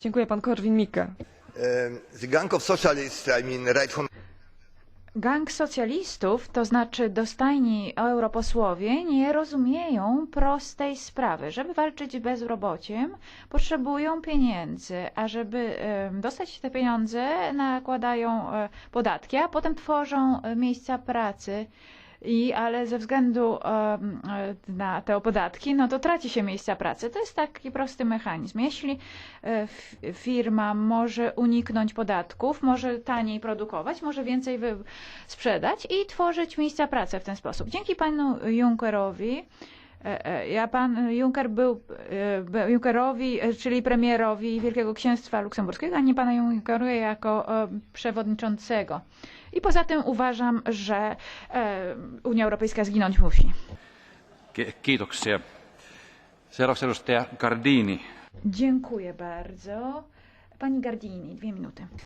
Dziękuję, pan Korwin-Mikke. Um, the gang of socialists, I mean right from Gang socjalistów, to znaczy dostajni europosłowie, nie rozumieją prostej sprawy. Żeby walczyć z bezrobociem, potrzebują pieniędzy, a żeby dostać te pieniądze, nakładają e, podatki, a potem tworzą e, miejsca pracy. I, ale ze względu e, na te podatki, no to traci się miejsca pracy. To jest taki prosty mechanizm. Jeśli e, firma może uniknąć podatków, może taniej produkować, może więcej sprzedać i tworzyć miejsca pracy w ten sposób. Dzięki panu Junckerowi, ja pan Juncker był e, Junckerowi, e, czyli premierowi Wielkiego Księstwa Luksemburskiego, a nie pana Junckera jako e, przewodniczącego. I poza tym uważam, że e, Unia Europejska zginąć musi. Ki- Kiitoksia. Seuraavaksi edustaja Gardini. Dziękuję bardzo. Pani Gardini, dwie minuty.